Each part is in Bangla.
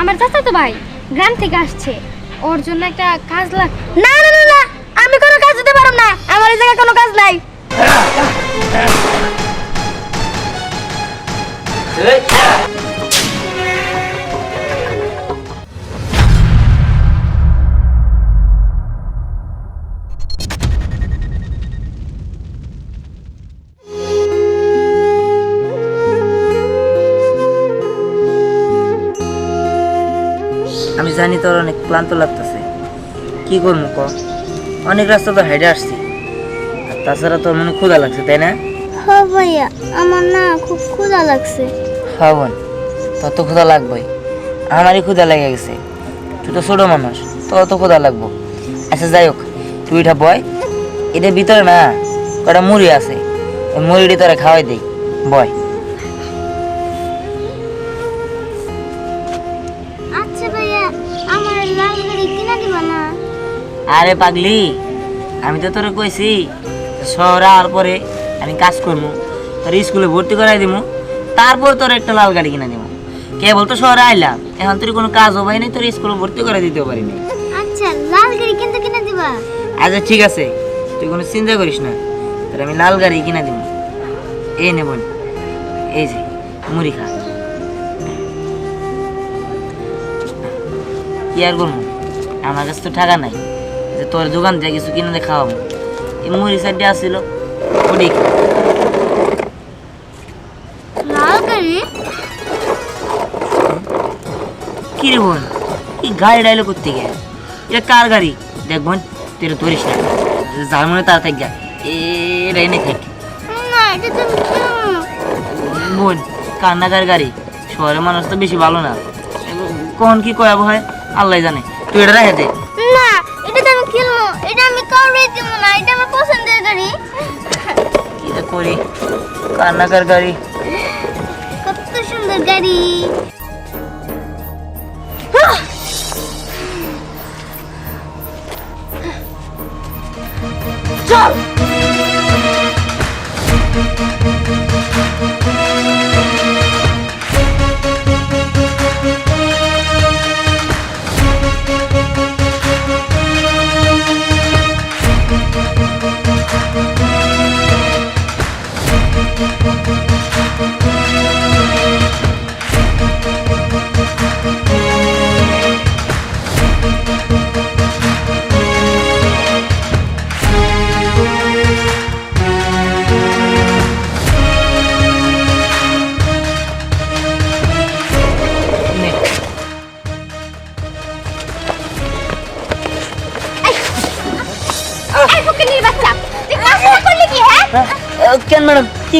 আমার চাচা তো ভাই গ্রাম থেকে আসছে। ওর জন্য একটা কাজ লাগ না না না না আমি কোনো কাজ দিতে পারব না। আমার এই জায়গায় কোনো কাজ নাই। জানি তোর অনেক ক্লান্ত লাগতেছে। কি করব ক? অনেক রাস্তা তো হেঁটে আসছি। আর তাছাড়া তোর মনে ক্ষুধা লাগছে তাই না? হ্যাঁ ভাইয়া আমার না খুব ক্ষুধা লাগছে। হ্যাঁ বোন তোর তো ক্ষুধা লাগবেই। আমারই ক্ষুধা লেগে গেছে। তুই তো ছোটো মানুষ তোর তো ক্ষুধা লাগবো। আচ্ছা যাই হোক তুই এটা বয়। এটার ভিতরে না কটা মুড়ি আছে। ওই মুড়িটি তোরা খাওয়াই দেই। বয়। আরে পাগলি আমি তো তোরে কইছি শহরে আর পরে আমি কাজ করব তোর স্কুলে ভর্তি করাই দিব তারপর তোর একটা লাল গাড়ি কিনে দিব কেবল তো শহরে আইলাম এখন তোর কোনো কাজ হবে নাই তোর স্কুলে ভর্তি করে দিতে পারিনি। আচ্ছা লাল গাড়ি কিন্তু কিনা দিবা। আচ্ছা ঠিক আছে তুই কোনো চিন্তা করিস না তোর আমি লাল গাড়ি কিনে দিব এই নে বোন এই যে মুড়ি খা। কি আর করব আমার কাছে তো টাকা নাই। তোর দোকান থেকে কিছু কিনে দিয়ে খাওয়াবো। এই মুড়ি সাইডে আসছিল ওটি লাল গাড়ি কি রে বোন? এই গাড়ি ডাইলে করতে গে এটা কার গাড়ি? দেখ বোন তুই ধরিস না। যার মনে তার থাক এটা এনে থাক। না এটা বোন কান্নাকার গাড়ি। শহরের মানুষ তো বেশি ভালো না। কখন কি কয়াবো হয়? আল্লাহ জানে। তুই এটা রেখে দে। গাড়ি কি করি? কান্না কান্নাকার গাড়ি। কত সুন্দর গাড়ি।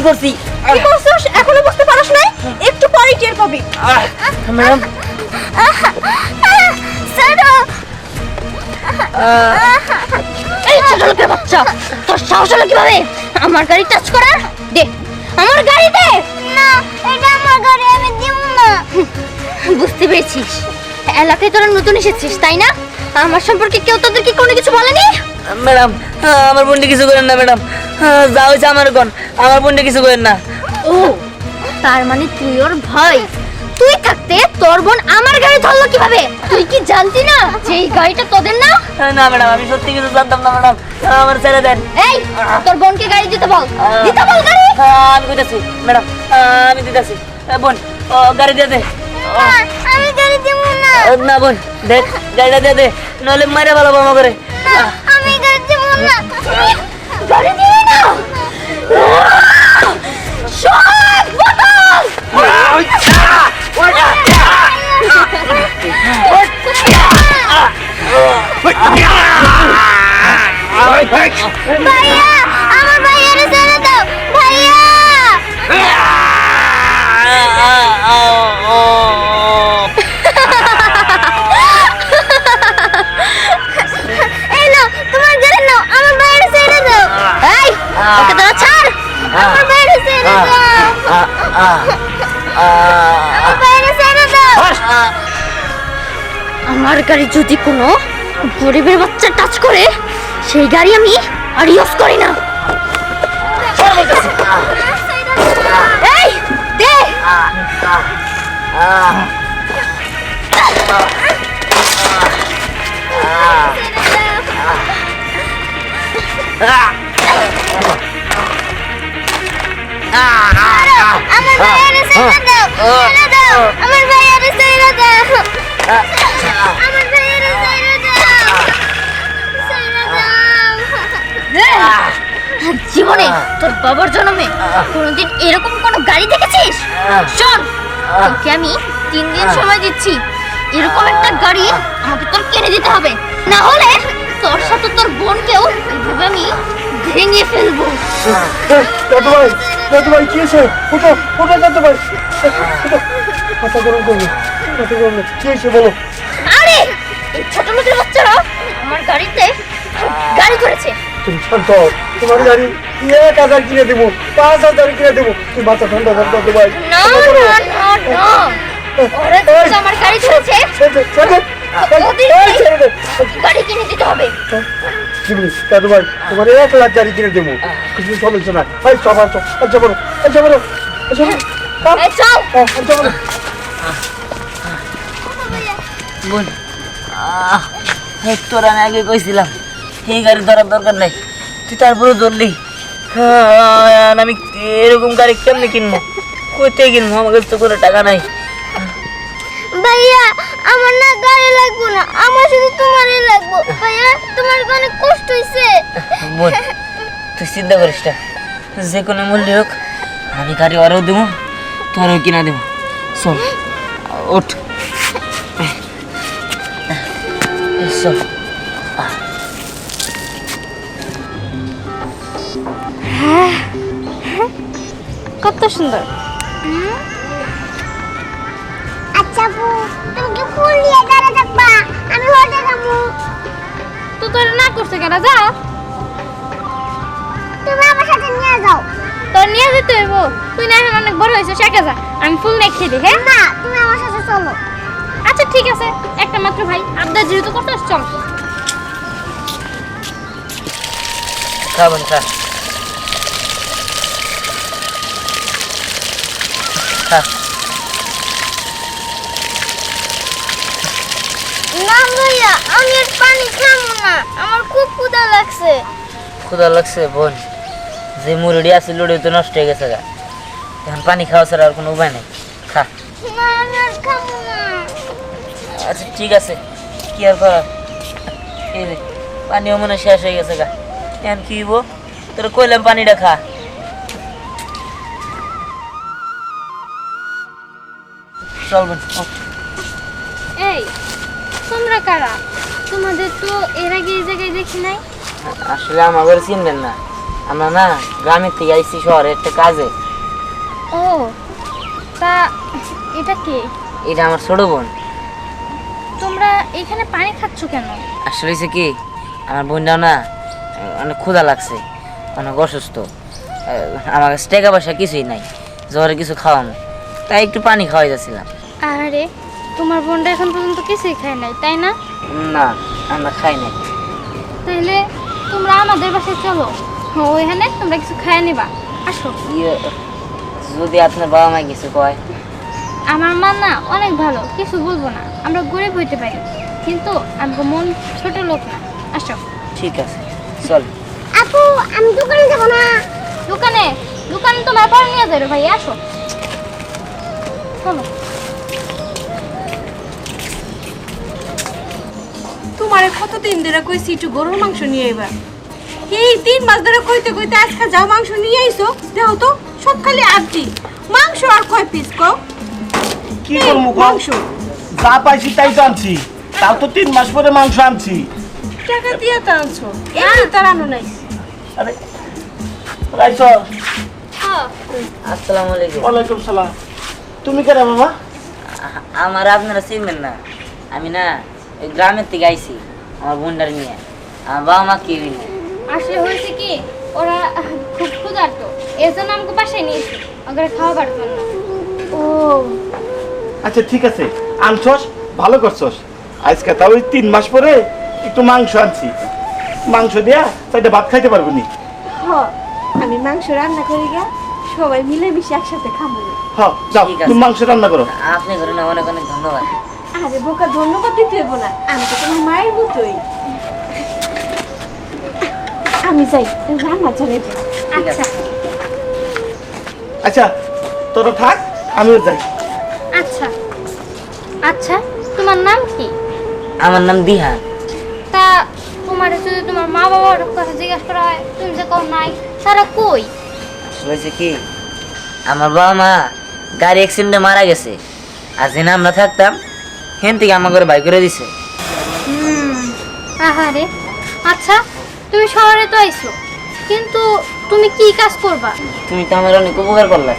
করছি। কি করছস? এখনও বুঝতে পারছ নাই? একটু পরেই টের পাবি। ম্যাডাম। ছাড়ো এই ছোট লোকের বাচ্চা তোর সাহস হলো কীভাবে? আমার গাড়ি টাচ করার দে আমার গাড়ি দে। না এটা আমার গাড়ি আমি দিব না। বুঝতে পেরেছিস। এলাকায় তোরা নতুন এসেছিস তাই না? আমার সম্পর্কে কেউ তোদের কি কোনো কিছু বলেনি? ম্যাডাম আমার বোনটি কিছু করেন না ম্যাডাম। যা হয়েছে আমার কোন আমার বোনটি কিছু করেন না। ও তার মানে তুই ওর ভাই। তুই থাকতে তোর বোন আমার গাড়ি ধরলো কীভাবে? তুই কি জানতি না যে এই গাড়িটা তোদের না? না ম্যাডাম আমি সত্যি কিছু জানতাম না ম্যাডাম। আমার ছেড়ে দেন। এই তোর বোনকে গাড়ি দিতে বল। দিতে বল গাড়ি। আমি কইতাছি ম্যাডাম। আমি দিতেছি। বোন ও, গাড়ি দিয়ে দে। আমি গাড়ি দেব না। না বোন দেখ গাড়িটা দিয়ে দে। নইলে মারে ভালো বাবা করে আমি গাড়ি দেব না। গাড়ি ভাইয়া আমার ভাইয়ারে ছেড়ে দাও ভাইয়া আমার গাড়ি যদি কোনো গরিবের বাচ্চা টাচ করে সেই গাড়ি আমি আর ইউজ করি না Ah! আমার ভাইয়ারে ছেড়ে দাও ছেড়ে দাও আমার ভাইয়ারে ছেড়ে দাও আমার ভাইয়ারে ছেড়ে দাও ছেড়ে দাও জীবনে তোর বাবার জন্মে কোনোদিন এরকম কোনো গাড়ি দেখেছিস? শোন তোকে আমি তিন দিন সময় দিচ্ছি। এরকম একটা গাড়ি আমাকে তোর কিনে দিতে হবে। না হলে তোর সাথে তোর বোনকেও এইভাবে আমি ভেঙে ফেলব। দাদু ভাই কি হয়েছে? ওটো ওটো দাদু ভাই। ওঠো। মাথা গরম করবে মাথা গরম। কি হয়েছে বলো? আরে এই ছোট লোকের বাচ্চারা আমার গাড়িতে গাড়ি করেছে তুমি শান্ত। তোমার গাড়ি এক হাজার কিনে দেবো পাঁচ হাজার কিনে দেবো। তুমি মাথা ঠান্ডা কর দাদু ভাই। না না না ওরা কিন্তু আমার গাড়ি ধরেছে। গাড়ি কিনে দিতে হবে। জিমি, দাদু ভাই তোমার এক লাখ গাড়ি কিনে দেবো কিছু সমস্যা না এই সব আসো আচ্ছা বলো আচ্ছা বলো আচ্ছা বলো আচ্ছা বলো বোন তোর আমি আগে কইছিলাম এই গাড়ি ধরার দরকার নাই তুই তারপরে ধরলি হ্যাঁ, আমি এরকম গাড়ি কেমনে কিনবো কোথায় কিনবো আমার কাছে তো কোনো টাকা নাই ভাইয়া আমার না গাড়ি লাগবো না আমার শুধু তোমারই লাগবো। ভাইয়া তোমার অনেক কষ্ট হইছে। বোন তুই চিন্তা করিস না। যে কোনো মূল্যে হোক আমি গাড়ি ওরও দেবো তোরও কিনা দেবো চল ওঠ চল। কত সুন্দর। ফুল নিয়ে দাঁড়া থাকবা আমি হোটে যাব তো তোর না করছে কেন? যা তুমি আমার সাথে নিয়ে যাও। তোর নিয়ে যেতে হইব। তুই না এখন অনেক বড় হয়েছিস একা যা। আমি ফুল নিয়ে খেয়ে দিই হ্যাঁ? না তুমি আমার সাথে চলো। আচ্ছা ঠিক আছে। একটা মাত্র ভাই। আবদার যেহেতু করতে চল। খাবেন খা। খা না ভাইয়া আমি আর পানি খাব না। আমার খুব ক্ষুধা লাগছে। ক্ষুধা লাগছে বোন। যে মুরুড়ি আছে লুড়ি তো নষ্ট হয়ে গেছে গা। এখন পানি খাওয়া ছাড়া আর কোনো উপায় নেই। খা। না আমি আর খাব না। আচ্ছা ঠিক আছে। কি আর করার এই রে পানিও মনে শেষ হয়ে গেছে গা। এখন কি হইব? তোর কইলাম পানিটা খা। চল বোন এই তোমরা কারা? তোমাদের তো এর আগে এই জায়গায় দেখি নাই। আসলে আমাদের চিনবেন না। আমরা না গ্রামের থেকে আইসি শহরে একটা কাজে। ও তা এটা কে? এটা আমার ছোট বোন। তোমরা এখানে পানি খাচ্ছ কেন? আসলে হয়েছে কি আমার বোন বোনটাও না অনেক ক্ষুধা লাগছে অনেক অসুস্থ। আমার কাছে টাকা পয়সা কিছুই নাই জ্বরে কিছু খাওয়ানো তাই একটু পানি খাওয়াই যাচ্ছিলাম। আরে তোমার বোনটা এখন পর্যন্ত কিছুই খায় নাই তাই না? না আমরা খাই নাই। তাহলে তোমরা আমাদের বাসায় চলো। ওইখানে তোমরা কিছু খায় নিবা। আসো। ইয়ে, যদি আপনার বাবা মা কিছু কয়? আমার মা না অনেক ভালো কিছু বলব না। আমরা গরিব হইতে পারি কিন্তু আমার মন ছোট লোক না। আসো। ঠিক আছে চল। আপু আমি দোকানে যাব না। দোকানে? দোকানে তোমার পরে নিয়ে যাবে ভাই আসো। চলো। তোমারে কতদিন ধরে কইছি একটু গরুর মাংস নিয়ে এবার এই তিন মাস ধরে কইতে কইতে আজকে যাও মাংস নিয়ে আইছো দেখো তো সব খালি আটটি মাংস আর কয় পিস কও? কি এই, করব? মাংস। যা পাইছি তাই তো আনছি। তাও তো তিন মাস পরে মাংস আনছি। টাকা দিয়ে তো আনছো। এই তার আনো নাই। আরে রাইছ? আসসালামু আলাইকুম। ওয়ালাইকুম সালাম। তুমি কেন মামা? আমার আপনারা চিনবেন না। আমি না গ্রামের থেকে আইছি আমার বোনটার নিয়ে। আমার বাবা মা কেউই নেই। আসলে হয়েছে কি ওরা খুব ক্ষুধার্ত। এর জন্য আমাকে বাসায় নিয়েছি ওদের খাওয়াবার জন্য। ও। আচ্ছা ঠিক আছে। আনছস ভালো করছস। আজকে তাও ওই তিন মাস পরে একটু মাংস আনছি। মাংস দিয়া চাইটা ভাত খাইতে পারব নি? হ আমি মাংস রান্না করি গা সবাই মিলেমিশে একসাথে খাব। হ্যাঁ যাও। তুমি মাংস রান্না করো। আপনি করেন অনেক অনেক ধন্যবাদ। আরে বোকা ধন্যবাদ দিতে হইব না। আমি তো তোমার মায়ের মতোই। আমি যাই রান্না চলে যাই। ঠিক আচ্ছা তোর থাক আমিও যাই। আচ্ছা। আচ্ছা তোমার নাম কি? আমার নাম দিহা। তা তোমার যদি তোমার মা বাবার কথা জিজ্ঞাসা করা হয় তুমি যে কও নাই তারা কই? হয়েছে কি আমার বাবা মা গাড়ি অ্যাক্সিডেন্টে মারা গেছে। আর যেন আমরা থাকতাম হেন থেকে আমার ঘরে বাই করে দিছে? আহারে। আচ্ছা তুমি শহরে তো আইছো কিন্তু তুমি কি কাজ করবা? তুমি তো আমার অনেক উপকার করলে।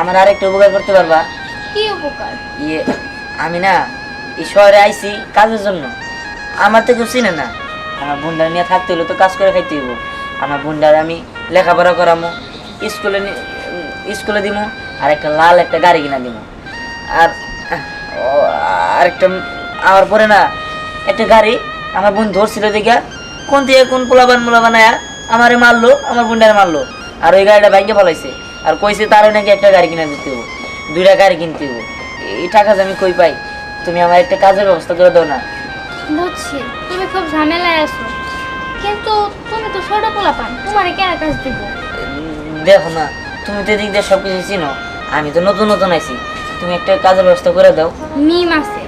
আমার আরেকটা উপকার করতে পারবা। কি উপকার? ইয়ে আমি না এই শহরে আইছি কাজের জন্য। আমার তো কেউ চিনে না। আমার বোনটার নিয়ে থাকতে হলে তো কাজ করে খাইতে হইব। আমার বোনটার আমি লেখাপড়া করামো স্কুলে স্কুলে দিমু আর একটা লাল একটা গাড়ি কিনা দিমু। আর আরেকটা আমার পরে না একটা গাড়ি আমার বোন ধরছিল দেখা কোন থেকে কোন পোলাবান মোলাবান আয়া আমারে মারলো আমার বোনটারে মারলো আর ওই গাড়িটা ভাঙ্গে ফেলাইছে আর কইছে তারও নাকি একটা গাড়ি কিনা দিতে হব দুইটা গাড়ি কিনতে হব এই টাকা আমি কই পাই? তুমি আমার একটা কাজের ব্যবস্থা করে দাও না। বুঝছি তুমি খুব ঝামেলায় আছো কিন্তু তুমি তো ছোট পোলা পান তোমারে কেন কাজ দিব? দেখো না তুমি তো এদিক দিয়ে সব কিছু চিনো আমি তো নতুন নতুন আইছি। তুমি একটা কাজের ব্যবস্থা করে দাও। মিম আছে।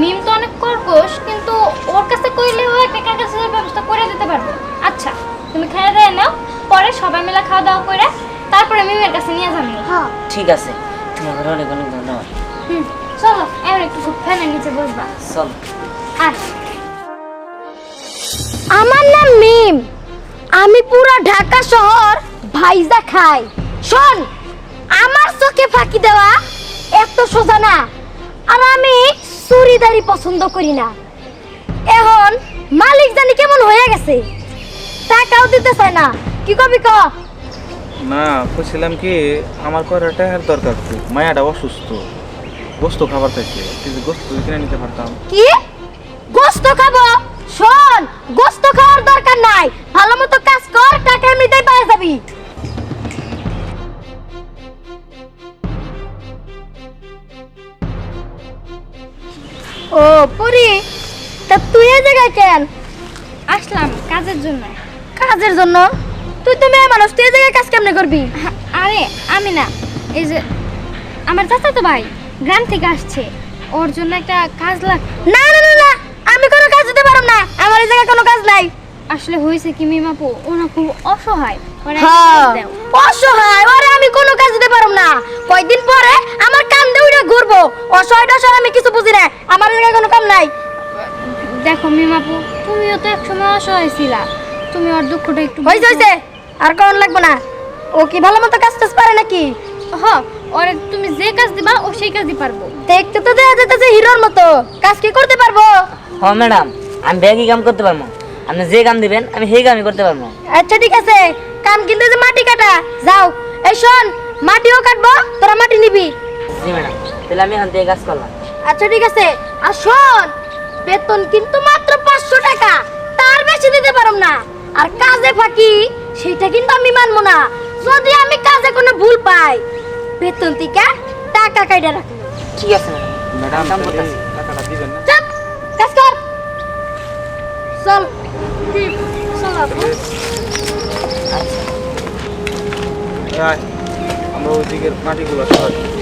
মিম তো অনেক কর্কশ কিন্তু ওর কাছে কইলেও একটা কাগজের ব্যবস্থা করে দিতে পারবে। আচ্ছা তুমি খাইয়ে দেয় নাও। পরে সবাই মিলে খাওয়া দাওয়া করে তারপরে মিমের কাছে নিয়ে যাব হ্যাঁ। ঠিক আছে। তোমার অনেক অনেক ধন্যবাদ। হুম চলো এবার একটু ফ্যানের নিচে বসবা। চল। আর আমার নাম মিম। আমি পুরো ঢাকা শহর ভাইজা খাই। শোন আমার চোখে ফাঁকি দেওয়া। এত সোজা না। আর আমি চুরিদারি পছন্দ করি না। এখন মালিক জানি কেমন হয়ে গেছে। টাকাও দিতে চায় না। কি কবি ক? না বলছিলাম কি আমার করার টাকার দরকার খুব। মায়াটা অসুস্থ। গোস্ত খাবার থেকে কিছু গোস্ত কিনে নিতে পারতাম। কি? গোস্ত খাব? শোন গোস্ত খাওয়ার দরকার নাই। ভালো মতো কাজ কর টাকা এমনিতেই পাওয়া যাবি। ও পুরি তা তুই এই জায়গায় কেন? আসলাম কাজের জন্য। কাজের জন্য? তুই তো মেয়ে মানুষ তুই এই জায়গায় কাজ কেমনে করবি? আরে আমি না এই যে আমার চাচা তো ভাই গ্রাম থেকে আসছে ওর জন্য একটা কাজ লাগ না না না না আমি কোনো কাজ দিতে পারব না আমার এই জায়গায় কোনো কাজ নাই। আসলে হয়েছে কি মিমাপু ওনা খুব অসহায়। ওরা অসহায়? ওরে আমি কোনো কাজ দিতে পারব না। কয়েকদিন পরে আমার কান দিয়ে উড়ে ঘুরবো। অসহায় টসহায় আমি কিছু বুঝি না। আমার জায়গায় কোনো কাম নাই। দেখো মিমাপু তুমিও তো একসময় অসহায় ছিলা। তুমি ওর দুঃখটা একটু হয়েছে হয়েছে আর কোন লাগবে না। ও কি ভালো মতো কাজ টাজ পারে নাকি? হ ওরে তুমি যে কাজ দিবা ও সেই কাজই পারব। দেখতে তো দেখা যেতেছে হিরোর মতো। কাজ কি করতে পারব? হ্যাঁ ম্যাডাম আমি ব্যাগই কাম করতে পারব। আপনি যে গান দিবেন আমি সেই কামই করতে পারব। আচ্ছা ঠিক আছে। কাম কিন্তু যে মাটি কাটা। যাও। এই শোন মাটিও কাটবো তোরা মাটি নিবি। জি ম্যাডাম। তাহলে আমি এখান থেকে কাজ করলাম। আচ্ছা ঠিক আছে। আর শোন বেতন কিন্তু মাত্র পাঁচশো টাকা। তার বেশি দিতে পারব না। আর কাজে ফাঁকি সেটা কিন্তু আমি মানবো না। যদি আমি কাজে কোনো ভুল পাই বেতন থেকে টাকা কাইটা রাখব। ঠিক আছে ম্যাডাম। ম্যাডাম টাকাটা দিবেন না। চল কাজ কর। চল। আয়, আমরা ওই দিকের মাটিগুলো সরাই।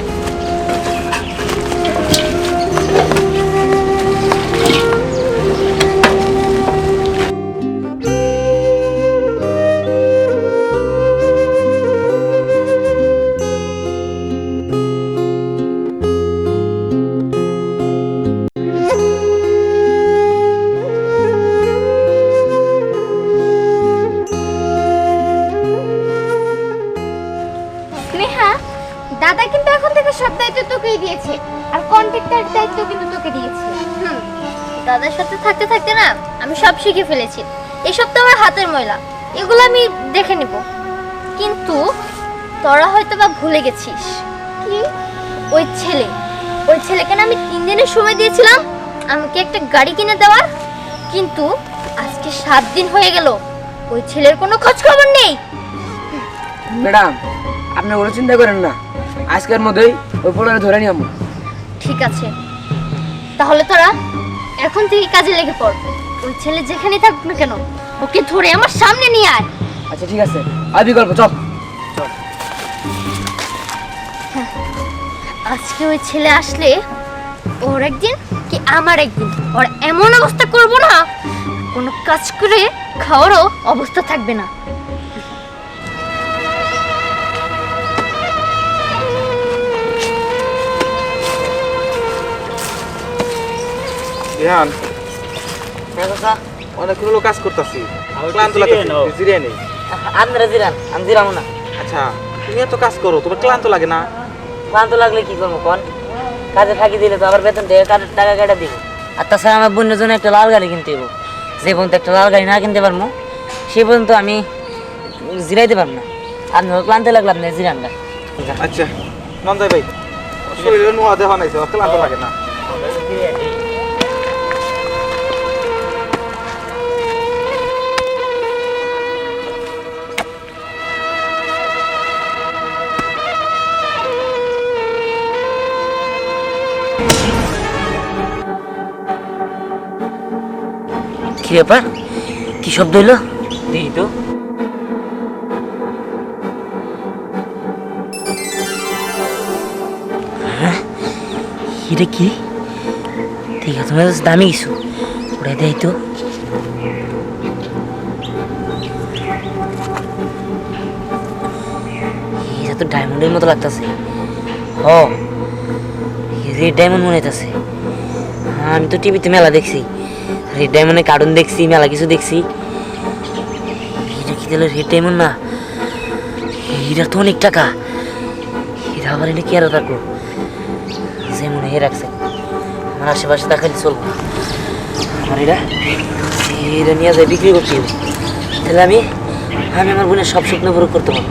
দাদার সাথে থাকতে থাকতে না আমি সব শিখে ফেলেছি। এসব তো আমার হাতের ময়লা এগুলো আমি দেখে নিব। কিন্তু তোরা হয়তো বা ভুলে গেছিস। কি? ওই ছেলে ওই ছেলেকে না আমি তিন দিনের সময় দিয়েছিলাম আমাকে একটা গাড়ি কিনে দেওয়ার। কিন্তু আজকে সাত দিন হয়ে গেল ওই ছেলের কোনো খোঁজ খবর নেই। ম্যাডাম আপনি কোনো চিন্তা করেন না। আজকের মধ্যেই ওই পোলারে ধরে নিয়ে ঠিক আছে। তাহলে তোরা এখন থেকে কাজে লেগে পড়। ওই ছেলে যেখানেই থাকুক না কেন ওকে ধরে আমার সামনে নিয়ে আয়। আচ্ছা ঠিক আছে। আর বিকল্প চল। আজকে ওই ছেলে আসলে ওর একদিন কি আমার একদিন? ওর এমন অবস্থা করব না কোনো কাজ করে খাওয়ারও অবস্থা থাকবে না। ধ্যান হ্যাঁ চাচা অনেকগুলো কাজ করতেছি ক্লান্ত লাগতেছে জিরিয়ে নেই আপনারা জিরান আমি জিরামো না আচ্ছা তুমি এত কাজ করো তোমার ক্লান্ত লাগে না ক্লান্ত লাগলে কি করব কোন কাজে ফাঁকি দিলে তো আবার বেতন থেকে কার- টাকা কেটে দিব আর তাছাড়া আমার বোনের জন্য একটা লাল গাড়ি কিনতে হইব যে পর্যন্ত একটা লাল গাড়ি না কিনতে পারব সে পর্যন্ত আমি জিরাইতে পারব না আপনার ক্লান্ত লাগলে আপনি জিরান যা। আচ্ছা নন্দাই ভাই শরীরে নোয়া দেওয়া নাই তো ক্লান্ত লাগে না কি ব্যাপার কি শব্দ হইল? দেখি তো। হ্যাঁ? এটা কি? ঠিক আছে তোমার দামি কিছু। ওটা দেয় তো। এটা তো ডায়মন্ডের মতো লাগতেছে। হ। রেড ডায়মন্ড মনে হইতাছে। আমি তো টিভিতে মেলা দেখছি। রেড ডায়মন্ডের কার্টুন দেখছি, মেলা কিছু দেখছি। এটা কি তাহলে রেড ডায়মন্ড না? এটা তো অনেক টাকা। এটা আবার এনে কি আরও থাকল যে মনে হয় রাখছে। আমার আশেপাশে দেখালে চলবো। আমার এটা এটা নিয়ে যায় বিক্রি হবে তাহলে আমি আমি আমার বোনের সব স্বপ্ন পুরো করতে পারব।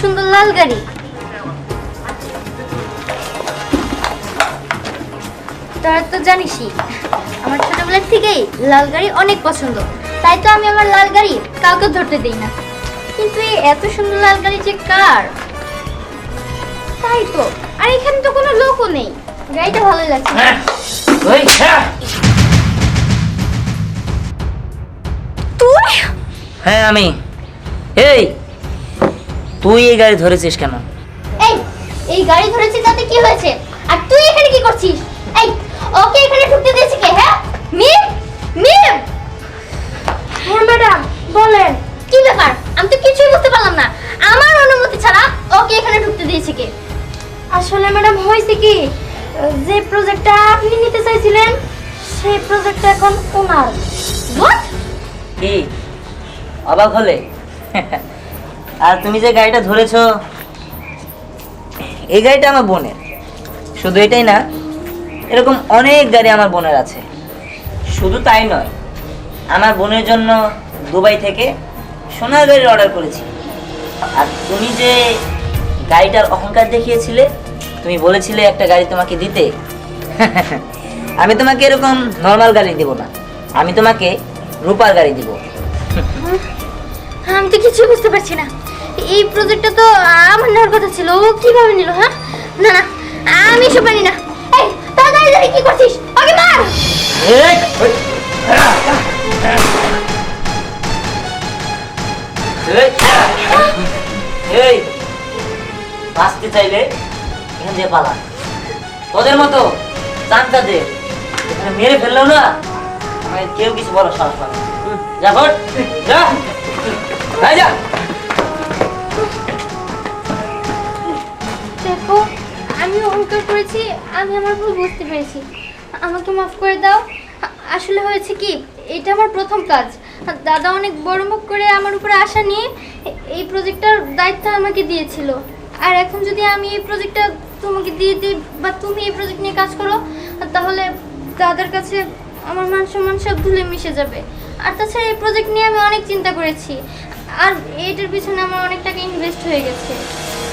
সুন্দর লাল গাড়ি। তোরা তো জানিসই আমার ছোটবেলার থেকেই লাল গাড়ি অনেক পছন্দ। তাই তো আমি আমার লাল গাড়ি কাউকে ধরতে দেই না। কিন্তু এই এত সুন্দর লাল গাড়ি যে কার? তাই তো আর এখানে তো কোনো লোকও নেই। গাড়িটা ভালো লাগছে। তুই? হ্যাঁ আমি। এই তুই এই গাড়ি ধরেছিস কেন? এই এই গাড়ি ধরেছিস তাতে কি হয়েছে? আর তুই এখানে কি করছিস? এই ওকে এখানে ঢুকতে দিয়েছে কে হ্যাঁ? মিম মিম! হ্যাঁ ম্যাডাম বলেন। কি ব্যাপার? আমি তো কিছুই বুঝতে পারলাম না। আমার অনুমতি ছাড়া ওকে এখানে ঢুকতে দিয়েছে কে? আসলে ম্যাডাম হয়েছে কি? যে প্রজেক্টটা আপনি নিতে চাইছিলেন সেই প্রজেক্টটা এখন ওনার। হোয়াট কি? অবাক হলে? আর তুমি যে গাড়িটা ধরেছো, এই গাড়িটা আমার বোনের। শুধু এটাই না, এরকম অনেক গাড়ি আমার বোনের আছে। শুধু তাই নয়, আমার বোনের জন্য দুবাই থেকে সোনার গাড়ির অর্ডার করেছি। আর তুমি যে গাড়িটার অহংকার দেখিয়েছিলে, তুমি বলেছিলে একটা গাড়ি তোমাকে দিতে, আমি তোমাকে এরকম নর্মাল গাড়ি দিব না। আমি তোমাকে রূপার গাড়ি দিব। আমি তো কিছু বুঝতে পারছি না। এই প্রজেক্টটা তো আমার নেওয়ার কথা ছিল ও কীভাবে নিল হ্যাঁ? না না আমি এসব পারি না। এই তাড়াতাড়ি দাঁড়িয়ে কি করছিস ওকে মার! এই, মেরে ফেললেও না কেউ কিছু বলো সাহস পাবে যা। যা যা। আমি অহংকার করেছি, আমি আমার ভুল বুঝতে পেরেছি। আমাকে মাফ করে দাও। আসলে হয়েছে কি, এটা আমার প্রথম কাজ। দাদা অনেক বড় মুখ করে আমার উপরে আশা নিয়ে এই প্রজেক্টটার দায়িত্ব আমাকে দিয়েছিল। আর এখন যদি আমি এই প্রজেক্টটা তোমাকে দিয়ে দিই বা তুমি এই প্রজেক্ট নিয়ে কাজ করো, তাহলে দাদার কাছে আমার মান সম্মান সব ধুলে মিশে যাবে। আর তাছাড়া এই প্রজেক্ট নিয়ে আমি অনেক চিন্তা করেছি। আর এটার পিছনে আমার অনেক টাকা ইনভেস্ট হয়ে গেছে।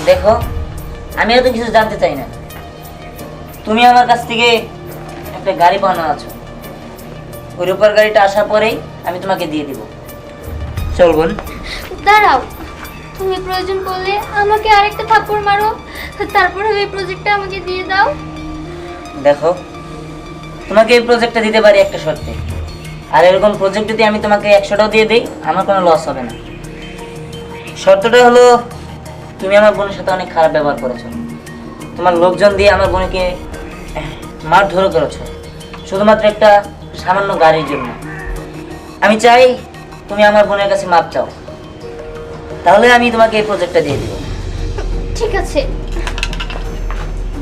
দেখো আমি এত কিছু জানতে চাই না। তুমি আমার কাছ থেকে একটা গাড়ি পাওনা আছো। ওই রূপার গাড়িটা আসার পরেই আমি তোমাকে দিয়ে দিব। চল বোন। দাঁড়াও। তুমি প্রয়োজন পড়লে আমাকে আরেকটা থাপ্পড় মারো। তারপরে এই প্রজেক্টটা আমাকে দিয়ে দাও। দেখো তোমাকে এই প্রজেক্টটা দিতে পারি একটা শর্তে। আর এরকম প্রজেক্ট যদি আমি তোমাকে একশোটাও দিয়ে দিই আমার কোনো লস হবে না। শর্তটা হলো তুমি আমার বোনের সাথে অনেক খারাপ ব্যবহার করেছ। তোমার লোকজন দিয়ে আমার বোনকে মারধরও করেছ। শুধুমাত্র একটা সামান্য গাড়ির জন্য। আমি চাই তুমি আমার বোনের কাছে মাপ চাও। তাহলে আমি তোমাকে এই প্রজেক্টটা দিয়ে দিব। ঠিক আছে।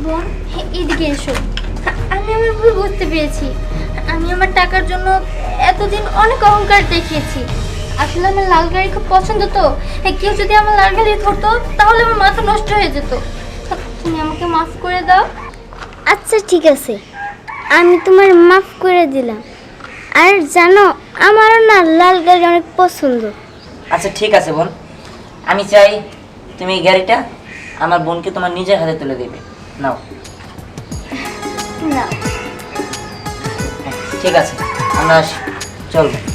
বোন হে- এদিকে এসো। আমি আমার ভুল বুঝতে পেরেছি। আমি আমার টাকার জন্য এতদিন অনেক অহংকার দেখিয়েছি। আসলে আমার লাল গাড়ি খুব পছন্দ তো। এ, কেউ যদি আমার লাল গাড়ি ধরতো তাহলে আমার মাথা নষ্ট হয়ে যেত। তুমি আমাকে মাফ করে দাও। আচ্ছা ঠিক আছে। আমি তোমার মাফ করে দিলাম। আর জানো আমারও না লাল গাড়ি অনেক পছন্দ। আচ্ছা ঠিক আছে বোন। আমি চাই তুমি এই গাড়িটা আমার বোনকে তোমার নিজের হাতে তুলে দেবে। নাও। না। হ্যাঁ, ঠিক আছে। আমরা আসি। চলবো